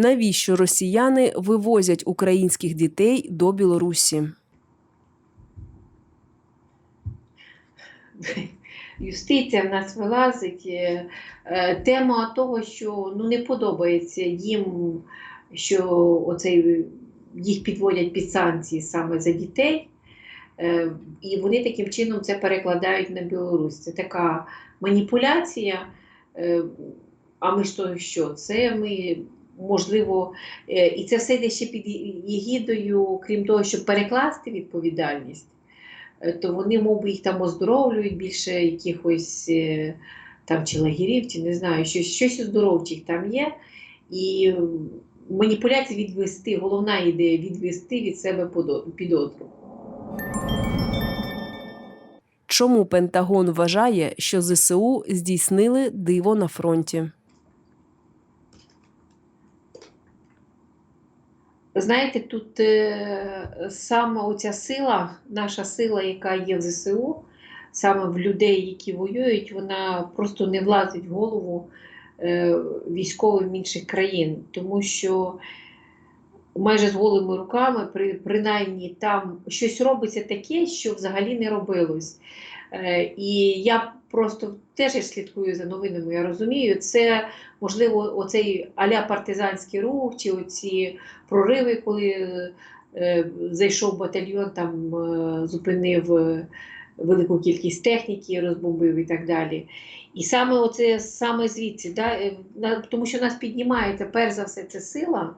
Навіщо росіяни вивозять українських дітей до Білорусі? юстиція в нас вилазить. Е, е, Тема того, що ну, не подобається їм, що оцей, їх підводять під санкції саме за дітей. Е, І вони таким чином це перекладають на Білорусь. Це така маніпуляція. А ми то що? Це ми. Можливо, е, і це все йде ще під єгідою, крім того, щоб перекласти відповідальність, е, то вони, мов їх там оздоровлюють більше якихось е, там чи лагерів, чи не знаю, щось, щось оздоровчих там є. І маніпуляції відвести, головна ідея відвести від себе подо- підозру. Чому Пентагон вважає, що ЗСУ здійснили диво на фронті? Знаєте, тут е, саме оця сила, наша сила, яка є в ЗСУ, саме в людей, які воюють, вона просто не влазить в голову е, військовим інших країн, тому що майже з голими руками, при, принаймні там щось робиться таке, що взагалі не робилось. Е, і я просто теж я слідкую за новинами, я розумію, це можливо оцей аля партизанський рух, чи оці прориви, коли е, зайшов батальйон, там е, зупинив велику кількість техніки, розбомбив і так далі. І саме оце саме звідси, да, тому що нас піднімається перш за все це сила,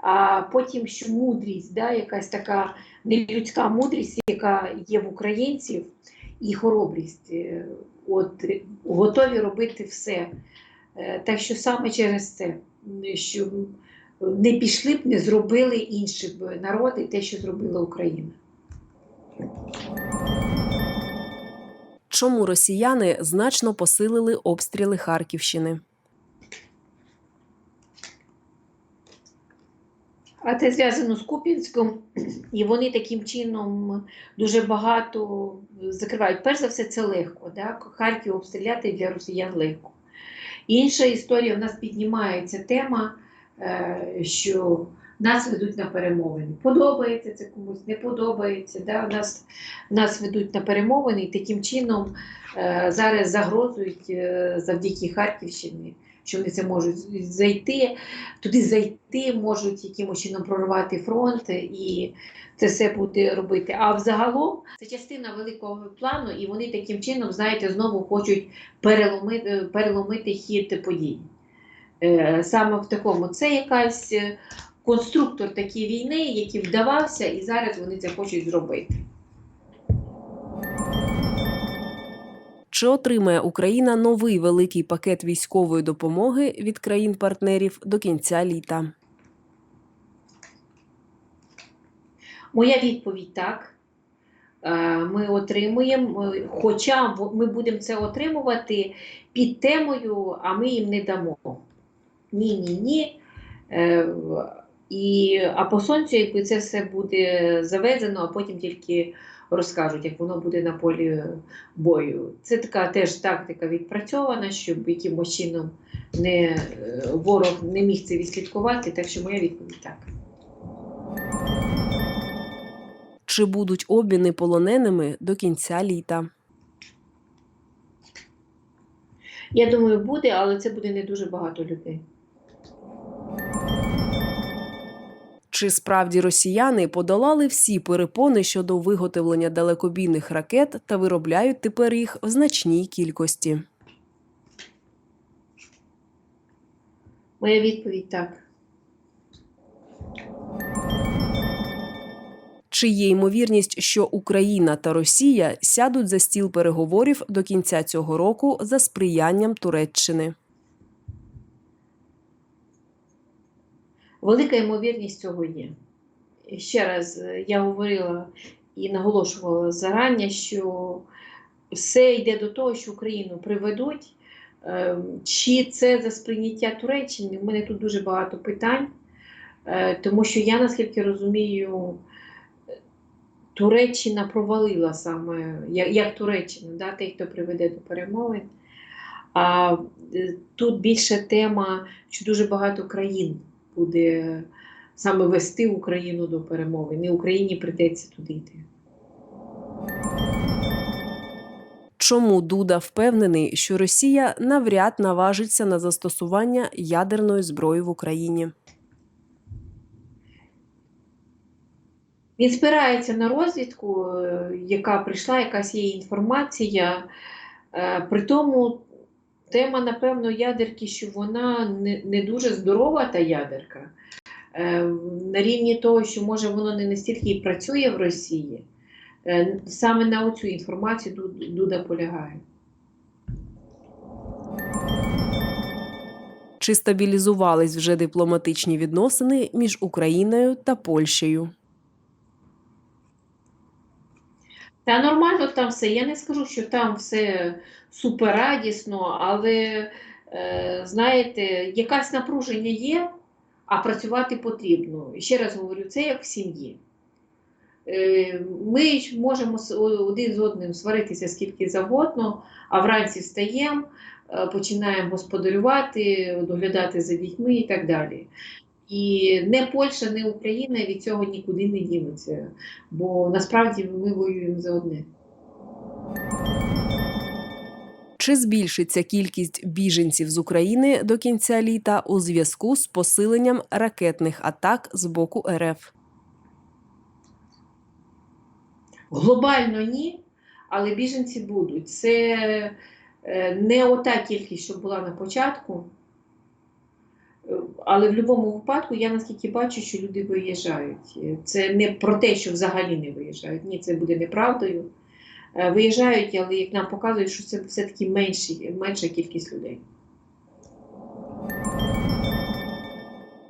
а потім що мудрість, да, якась така нелюдська мудрість, яка є в українців, і хоробрість. Е, От, готові робити все. Е, Так що саме через це, що не пішли б, не зробили інші народи те, що зробила Україна. Чому росіяни значно посилили обстріли Харківщини? А це зв'язано з Куп'янськом, і вони таким чином дуже багато закривають. Перш за все, це легко. Да? Харків обстріляти для росіян легко. Інша історія, у нас піднімається тема, е, що нас ведуть на перемовини. Подобається це комусь, не подобається. Да? Нас, нас ведуть на перемовини і таким чином е, зараз загрозують е, завдяки Харківщині, що вони це можуть зайти туди зайти, можуть якимось чином прорвати фронт, і це все буде робити. А взагалом це частина великого плану, і вони таким чином, знаєте, знову хочуть переломити, переломити хід подій. Е, Саме в такому це якась е, конструктор такої війни, який вдавався, і зараз вони це хочуть зробити. Чи отримає Україна новий великий пакет військової допомоги від країн-партнерів до кінця літа? Моя відповідь так. Е, Ми отримуємо, е, хоча ми будемо це отримувати під темою, а ми їм не дамо. Ні, ні, ні. І, а по сонцю, якби це все буде завезено, а потім тільки розкажуть, як воно буде на полі бою. Це така теж тактика відпрацьована, щоб якимось чином не, е, ворог не міг це відслідкувати. Так що моя відповідь так. Чи будуть обміни полоненими до кінця літа? Я думаю, буде, але це буде не дуже багато людей. Чи справді росіяни подолали всі перепони щодо виготовлення далекобійних ракет та виробляють тепер їх в значній кількості? Моя відповідь так. Чи є ймовірність, що Україна та Росія сядуть за стіл переговорів до кінця цього року за сприянням Туреччини? Велика ймовірність цього є. Ще раз е, я говорила і наголошувала зарання, що все йде до того, що Україну приведуть. Е, Чи це за сприйняття Туреччини? У мене тут дуже багато питань, Е, тому що я, наскільки розумію, Туреччина провалила саме, як, як Туреччина, да, той, хто приведе до перемовин. А е, тут більше тема, що дуже багато країн буде саме вести Україну до перемоги. Не Україні прийдеться туди йти. Чому Дуда впевнений, що Росія навряд наважиться на застосування ядерної зброї в Україні? Він спирається на розвідку, е, яка прийшла, якась є інформація. Е, При тому тема, напевно, ядерки, що вона не, не дуже здорова, та ядерка. Е, На рівні того, що може воно не настільки і працює в Росії. Е, Саме на оцю інформацію Ду- Дуда полягає. Чи стабілізувались вже дипломатичні відносини між Україною та Польщею? Та нормально там все. Я не скажу, що там все суперрадісно, але е, знаєте, якась напруження є, а працювати потрібно. Ще раз говорю, це як в сім'ї. Е, Ми можемо один з одним сваритися скільки завгодно, а вранці встаємо, е, починаємо господарювати, доглядати за дітьми і так далі. І не Польща, не Україна від цього нікуди не дінуться, бо насправді ми воюємо за одне. Чи збільшиться кількість біженців з України до кінця літа у зв'язку з посиленням ракетних атак з боку РФ? Глобально ні, але біженці будуть. Це е, не ота кількість, що була на початку. Але в будь-якому випадку я наскільки бачу, що люди виїжджають. Це не про те, що взагалі не виїжджають. Ні, це буде неправдою. Е, Виїжджають, але як нам показують, що це все-таки менша кількість людей.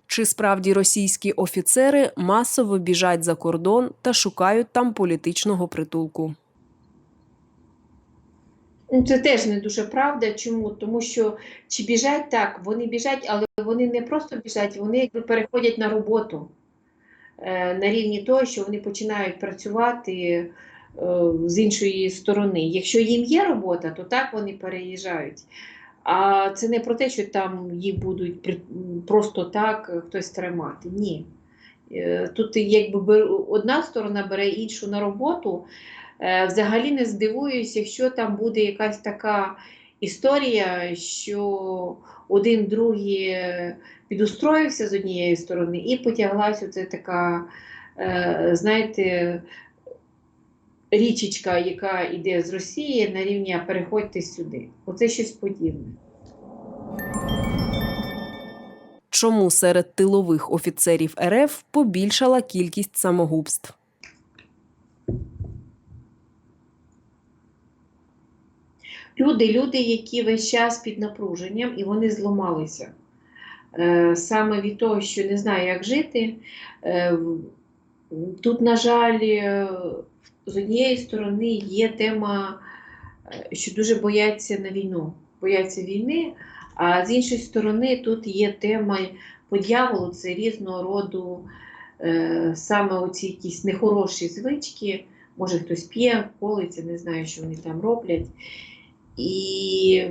Чи справді російські офіцери масово біжать за кордон та шукають там політичного притулку? Ну, Це теж не дуже правда. Чому? Тому що чи біжать так, вони біжать, але вони не просто біжать, вони якби переходять на роботу е, на рівні того, що вони починають працювати е, з іншої сторони. Якщо їм є робота, то так вони переїжджають. А це не про те, що там їх будуть просто так хтось тримати. Ні. Е, Тут якби одна сторона бере іншу на роботу. Е, Взагалі не здивуюсь, якщо там буде якась така історія, що один другий е, підустроївся з однієї сторони і потяглася оце така, е, знаєте, річечка, яка йде з Росії на рівні переходьте сюди. Оце щось подібне. Чому серед тилових офіцерів РФ побільшала кількість самогубств? Люди, люди, які весь час під напруженням, і вони зламалися. Е, Саме від того, що не знаю, як жити. Е, Тут, на жаль, е, з однієї сторони є тема, що дуже бояться на війну, бояться війни, а з іншої сторони, тут є тема по дьяволу, це різного роду саме оці якісь нехороші звички. Може хтось п'є, колиться, не знаю, що вони там роблять. І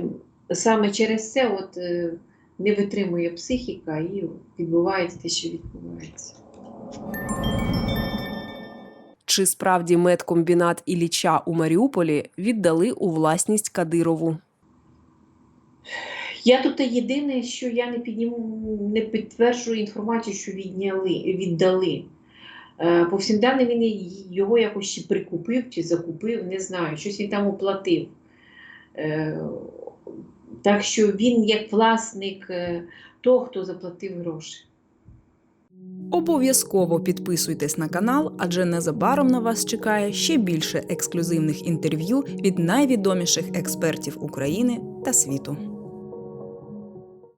саме через це от, е, не витримує психіка і відбувається те, що відбувається. Чи справді медкомбінат Ілліча у Маріуполі віддали у власність Кадирову? Я тут єдине, що я не підніму, не підтверджую інформацію, що відняли, віддали. Е, По всім даним, він його якось ще прикупив чи закупив, не знаю, щось він там оплатив. Е, Так що він як власник е, того, хто заплатив гроші. Обов'язково підписуйтесь на канал, адже незабаром на вас чекає ще більше ексклюзивних інтерв'ю від найвідоміших експертів України та світу.